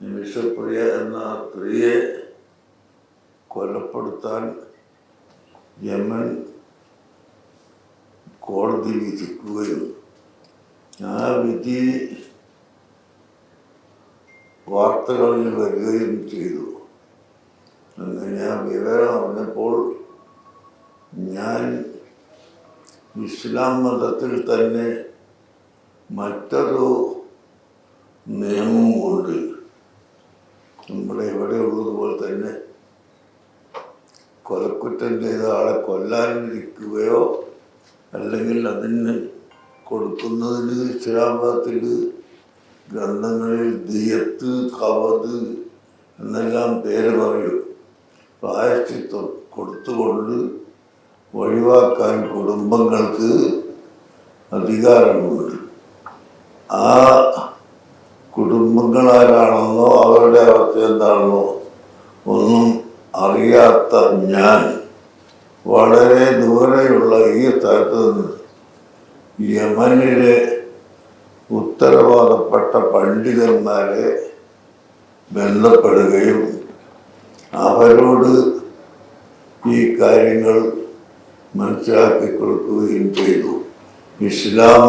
നിമിഷപ്രിയ എന്ന സ്ത്രീയെ കൊലപ്പെടുത്താൻ യമൻ കോടതി വിധിക്കുകയും ആ വിധി വാർത്തകളിൽ വരികയും ചെയ്തു. അങ്ങനെ ആ വിവരം അറിഞ്ഞപ്പോൾ ഞാൻ ഇസ്ലാം മതത്തിൽ തന്നെ മറ്റൊരു നിയമമുണ്ട്. ഇവിടെ തന്നെ കൊലക്കുറ്റം ചെയ്ത ആളെ കൊല്ലാനിരിക്കുകയോ അല്ലെങ്കിൽ അതിന് കൊടുക്കുന്നതിന് ഇസ്ലാമത്തിൽ ഗ്രന്ഥങ്ങളിൽ ദിയത്ത് കവത് എന്നെല്ലാം പേര് പറയും. പ്രായശ്ചിത്വം കൊടുത്തുകൊണ്ട് ഒഴിവാക്കാൻ കുടുംബങ്ങൾക്ക് അധികാരമുണ്ട്. ആ കുടുംബങ്ങളാരാണെന്നോ അവരുടെ അവസ്ഥ എന്താണെന്നോ ഒന്നും അറിയാത്ത ഞാൻ വളരെ ദൂരെയുള്ള ഈ സ്ഥലത്ത് നിന്ന് യമനിലെ ഉത്തരവാദപ്പെട്ട പണ്ഡിതന്മാരെ ബന്ധപ്പെടുകയും അവരോട് ഈ കാര്യങ്ങൾ മനസ്സിലാക്കി കൊടുക്കുകയും ചെയ്തു. ഇസ്ലാം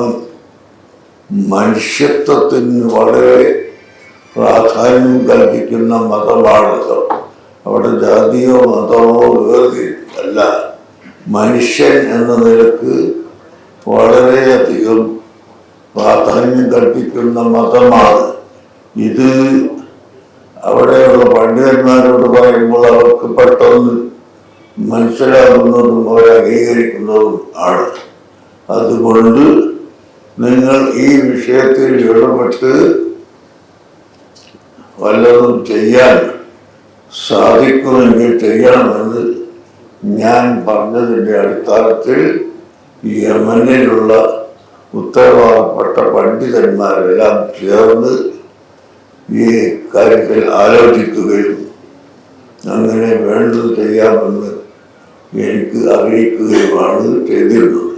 മനുഷ്യത്വത്തിന് വളരെ പ്രാധാന്യം കൽപ്പിക്കുന്ന മതമാണിത്. അവിടെ ജാതിയോ മതമോ വേറെ അല്ല. മനുഷ്യൻ എന്ന നിലയ്ക്ക് വളരെയധികം പ്രാധാന്യം കൽപ്പിക്കുന്ന മതമാണ്. ഇത് അവിടെയുള്ള പണ്ഡിതന്മാരോട് പറയുമ്പോൾ അവർക്ക് പെട്ടെന്ന് മനസ്സിലാകുന്നതും അവരെ അംഗീകരിക്കുന്നതും ആണ്. അതുകൊണ്ട് നിങ്ങൾ ഈ വിഷയത്തിൽ ഇടപെട്ട് വല്ലതും ചെയ്യാൻ സാധിക്കുമെങ്കിൽ ചെയ്യണമെന്ന് ഞാൻ പറഞ്ഞതിന്റെ അടിസ്ഥാനത്തിൽ യമനിലുള്ള ഉത്തരവാദപ്പെട്ട പണ്ഡിതന്മാരെല്ലാം ചേർന്ന് ഈ കാര്യത്തിൽ ആലോചിക്കുകയും അങ്ങനെ വേണ്ടത് ചെയ്യാമെന്ന് എനിക്ക് അറിയിക്കുകയുമാണ് ചെയ്തിരുന്നത്.